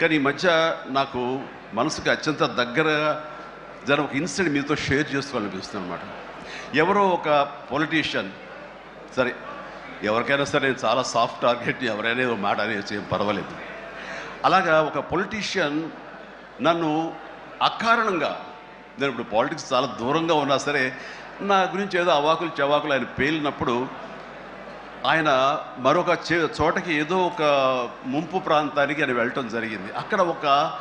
కానీ ఈ మధ్య నాకు మనసుకు అత్యంత దగ్గరగా జర ఒక ఇన్సిడెంట్ మీతో షేర్ చేసుకోవాలనిపిస్తుంది అనమాట ఎవరో ఒక పొలిటీషియన్ సరే ఎవరికైనా సరే నేను చాలా సాఫ్ట్ టార్గెట్ ఎవరైనా ఏదో మాట అనేసి ఏం పర్వాలేదు. అలాగా ఒక పొలిటీషియన్ నన్ను అకారణంగా నేను ఇప్పుడు పాలిటిక్స్ చాలా దూరంగా ఉన్నా సరే నా గురించి ఏదో అవాకులు చవాకులు ఆయన పేలినప్పుడు ఆయన మరొక చే- చోటకి ఏదో ఒక ముంపు ప్రాంతానికి ఆయన వెళ్ళటం జరిగింది. అక్కడ ఒక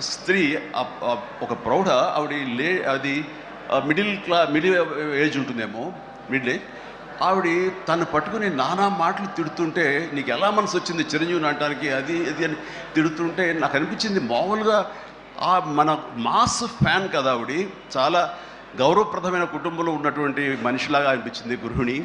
స్త్రీ ఒక ప్రౌఢ ఆవిడ లే అది మిడిల్ క్లా మిడిల్ ఏజ్ ఉంటుందేమో మిడిల్ ఏజ్. ఆవిడ తను పట్టుకుని నానా మాటలు తిడుతుంటే నీకు ఎలా మనసు వచ్చింది చిరంజీవిని అనడానికి అది ఇది అని తిడుతుంటే నాకు అనిపించింది మామూలుగా ఆ మన మాస్ ఫ్యాన్ కదా ఆవిడ. చాలా గౌరవప్రదమైన కుటుంబంలో ఉన్నటువంటి మనిషిలాగా అనిపించింది గృహిణి.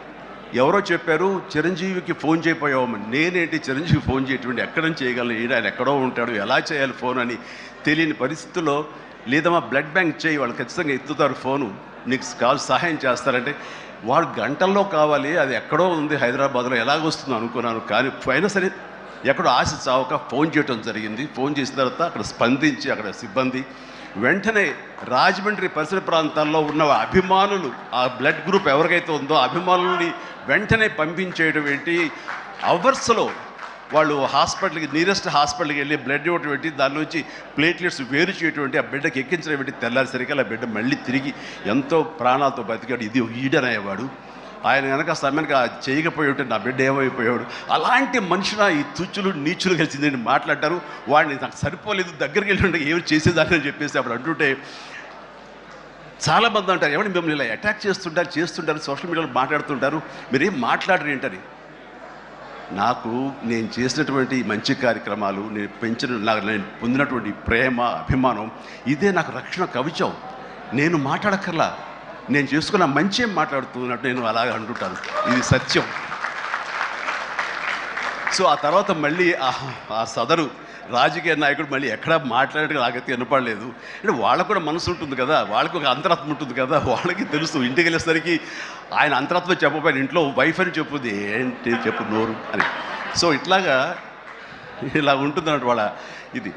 ఎవరో చెప్పారు చిరంజీవికి ఫోన్ చేయపోయావమ్మని నేనేంటి చిరంజీవి ఫోన్ చేయటువంటి ఎక్కడ నుంచి చేయగలను? ఈయన ఆయన ఎక్కడో ఉంటాడు ఎలా చేయాలి ఫోన్ అని తెలియని పరిస్థితుల్లో లేదమ్మా బ్లడ్ బ్యాంక్ చేయి వాళ్ళు ఖచ్చితంగా ఎత్తుతారు ఫోను నీకు కాల్ సహాయం చేస్తారంటే వాడు గంటల్లో కావాలి అది ఎక్కడో ఉంది హైదరాబాద్లో ఎలాగొస్తుందో అనుకున్నాను. కానీ అయినా సరే ఎక్కడో ఆశ చావక ఫోన్ చేయటం జరిగింది. ఫోన్ చేసిన తర్వాత అక్కడ స్పందించి అక్కడ సిబ్బంది వెంటనే రాజమండ్రి పరిసర ప్రాంతాల్లో ఉన్న అభిమానులు ఆ బ్లడ్ గ్రూప్ ఎవరికైతే ఉందో అభిమానుల్ని వెంటనే పంపించేయడం ఏంటి? అవర్స్లో వాళ్ళు హాస్పిటల్కి నియరెస్ట్ హాస్పిటల్కి వెళ్ళి బ్లడ్ ఇవ్వటం ఏంటి దాని నుంచి ప్లేట్లెట్స్ వేరు చేయటువంటి ఆ బిడ్డకి ఎక్కించడం ఏంటి? తెల్లారిసరికి ఆ బిడ్డ మళ్ళీ తిరిగి ఎంతో ప్రాణాలతో బతికాడు. ఇది ఈడనయ్యేవాడు. ఆయన కనుక సమయానికి ఆ చేయకపోయి ఉంటే నా బిడ్డ ఏమైపోయాడు? అలాంటి మనుషుల ఈ తుచ్చులు నీచులు కలిసిందని మాట్లాడారు వాడిని నాకు సరిపోలేదు దగ్గరికి వెళ్ళి ఉంటే ఏమి చేసేదాన్ని అని చెప్పేసి అప్పుడు అంటుంటే చాలా మంది అంటారు ఏమంటే మిమ్మల్ని ఇలా అటాక్ చేస్తుంటారు చేస్తుంటారు సోషల్ మీడియాలో మాట్లాడుతుంటారు మీరేం మాట్లాడరు ఏంటని? నాకు నేను చేసినటువంటి మంచి కార్యక్రమాలు నేను పెంచిన నాకు నేను పొందినటువంటి ప్రేమ అభిమానం ఇదే నాకు రక్షణ కవిచం నేను మాట్లాడక్కర్లా. నేను చేసుకున్న మంచి మాట్లాడుతున్నట్టు నేను అలాగ అంటుంటాను. ఇది సత్యం. సో ఆ తర్వాత మళ్ళీ ఆ- ఆ సదరు రాజకీయ నాయకుడు మళ్ళీ ఎక్కడ మాట్లాడేట నాకైతే వినపడలేదు. అంటే వాళ్ళకు కూడా మనసు ఉంటుంది కదా వాళ్ళకు ఒక అంతరాత్మ ఉంటుంది కదా వాళ్ళకి తెలుసు. ఇంటికి వెళ్ళేసరికి ఆయన అంతరాత్మ చెప్పబోయిన ఇంట్లో వైఫ్ అని చెప్పుది ఏంటి చెప్పు నోరు అని. సో ఇట్లాగా ఇలా ఉంటుంది అన్నట్టు వాళ్ళ ఇది.